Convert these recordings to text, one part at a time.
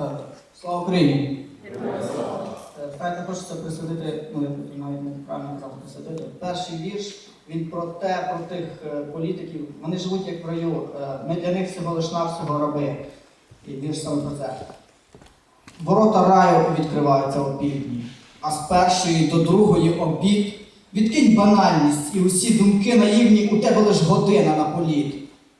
Е, Слава Україні! Е, Знаєте, хочеться присвятити, ну я навіть не правильно казав присвятити. Перший вірш, він про те, про тих е, політиків. Вони живуть як в раю. Е, Ми для них всього лиш навсього раби. І вірш саме про це. Ворота раю відкриваються опівдні, а з першої до другої обід. Відкинь банальність і усі думки наївні, у тебе лиш година на політ.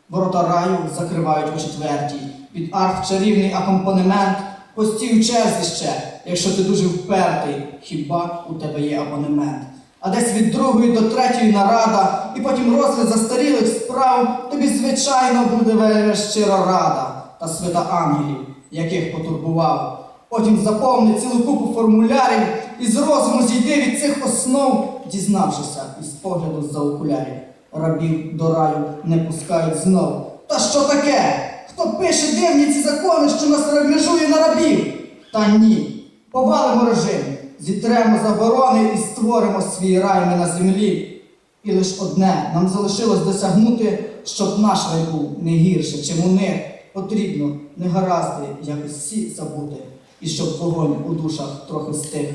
Ворота раю закривають у четвертій. Під арф чарівний акомпанемент. Постій у черзі якщо ти дуже впертий, хіба у тебе є абонемент. А десь від другої до третьої нарада, і потім розгляд застарілих справ, тобі, звичайно, буде щиро рада та свята ангелів, яких потурбував. Потім заповни цілу купу формулярів і з розуму зійди від цих основ, дізнавшися із погляду за окулярів. Рабів до раю не пускають знов. Та що таке? Хто пише дивні ці закони, що нас межує на рабів? Та ні. Повалимо режим, зітремо заборони і створимо свій рай ми на землі. І лиш одне нам залишилось досягнути, щоб наш рай був не гірше, чим у них. Потрібно негаразди якось всі забути, і щоб вогонь у душах трохи стих.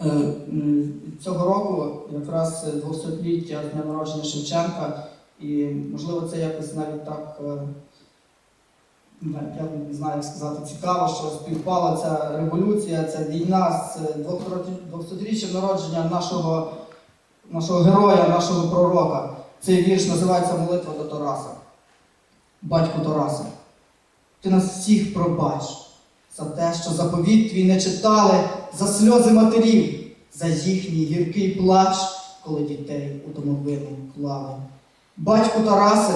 Е, Цього року якраз 200-ліття з дня народження Шевченка, і можливо це якось навіть так, е, я не знаю, як сказати, цікаво, що співпала ця революція, ця війна з 200-річчям народження нашого, нашого героя, нашого пророка. Цей вірш називається Молитва до Тараса. Батько Тараса, ти нас всіх пробач за те, що заповіт твій не читали, за сльози матерів, за їхній гіркий плач, коли дітей у домовину клали. Батьку Тарасе,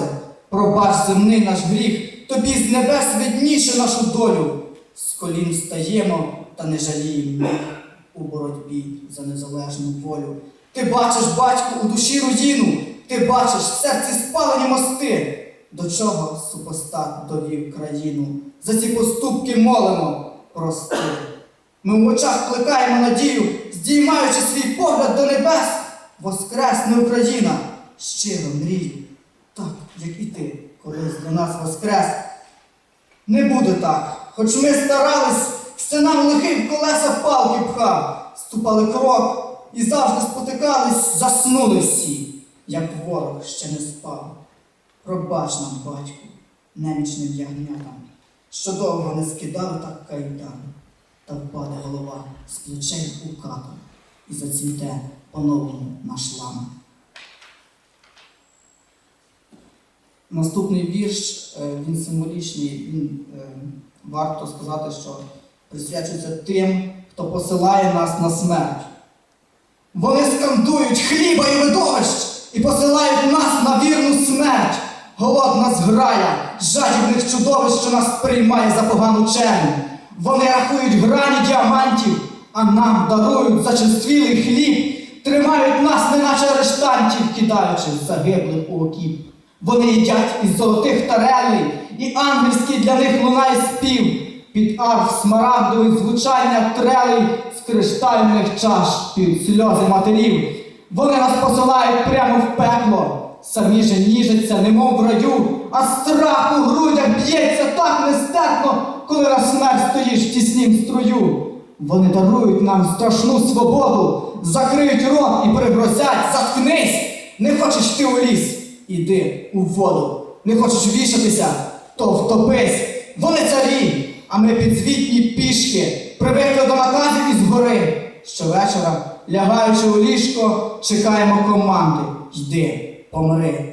пробач земний наш гріх, тобі з небес видніше нашу долю. З колін стаємо та не жаліємо у боротьбі за незалежну волю. Ти бачиш, батьку, у душі руїну, ти бачиш в серці спалені мости. До чого супостат довів країну? За ці поступки молимо, прости. Ми в очах плекаємо надію, здіймаючи свій погляд до небес, воскресне Україна, щиро мрію, так, як і ти, колись для нас воскрес. Не буде так, хоч ми старались, все в колеса палки пхав, ступали крок і завжди спотикались, заснули всі, як ворог ще не спав. Пробач нам, батьку, немічним ягнятам, що довго не скидали так кайдан, та впаде голова з плечей у кату і зацвіте по-новому наш лам. Наступний вірш, е, він символічний, він е, варто сказати, що присвячується тим, хто посилає нас на смерть. Вони скандують хліба і видовищ і посилають нас на вірну смерть. Голодна зграя, жадібних чудовищ, що нас приймає за погану чернь. Вони рахують грані діамантів, а нам дарують зачерствілий хліб, тримають нас, неначе арештантів, кидаючи загиблих у окіп. Вони їдять із золотих тарелей, і ангельський для них лунає спів. Під арф смарагдових звучання трелей з криштальних чаш п'ють сльози матерів. Вони нас посилають прямо в пекло. Самі же ніжаться, немов в раю, а страх у грудях б'ється так нестерпно, коли на смерть стоїш в тіснім струю. Вони дарують нам страшну свободу, закриють рот і пригрозять, заткнись! Не хочеш ти у ліс, іди у воду. Не хочеш вішатися, то втопись. Вони царі, а ми підзвітні пішки, привикли до наказів із гори. Щовечора, лягаючи у ліжко, чекаємо команди. Йди, помри.